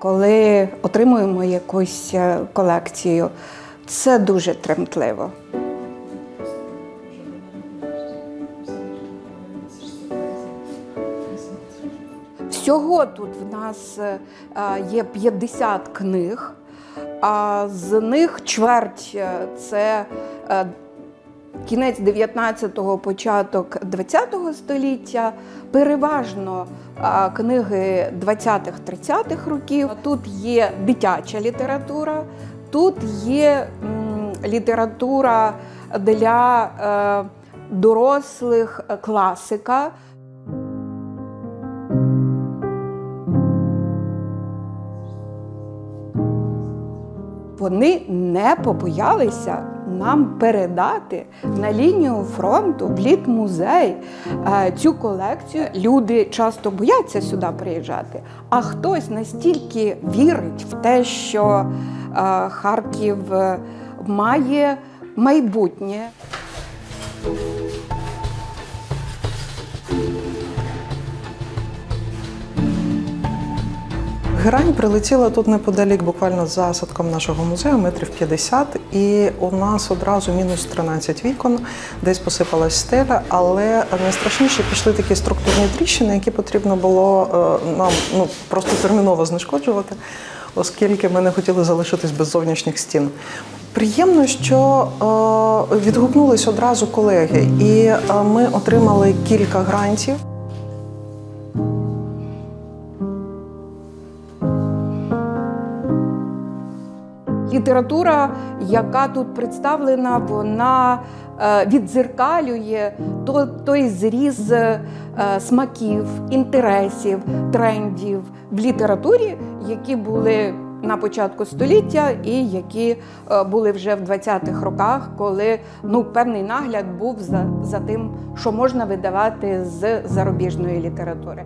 Коли отримуємо якусь е, колекцію, це дуже тремтливо. Всього тут в нас е, є 50 книг, а з них чверть е, це кінець 19-го, початок 20-го століття, переважно книги 20-30-х років. Тут є дитяча література, тут є література для е, дорослих е, класика. Вони не побоялися нам передати на лінію фронту в літмузей музей цю колекцію. Люди часто бояться сюди приїжджати, а хтось настільки вірить в те, що е, Харків е, має майбутнє. Грань прилетіла тут неподалік, буквально за садком нашого музею, метрів 50, і у нас одразу мінус 13 вікон, десь посипалась стеля, але найстрашніше пішли такі структурні тріщини, які потрібно було е, нам ну, просто терміново знешкоджувати, оскільки ми не хотіли залишитись без зовнішніх стін. Приємно, що е, відгукнулись одразу колеги, і е, ми отримали кілька грантів. Література, яка тут представлена, вона е, віддзеркалює то- той зріз е, смаків, інтересів, трендів в літературі, які були на початку століття і які е, були вже в 20-х роках, коли ну, певний нагляд був за, за тим, що можна видавати з зарубіжної літератури.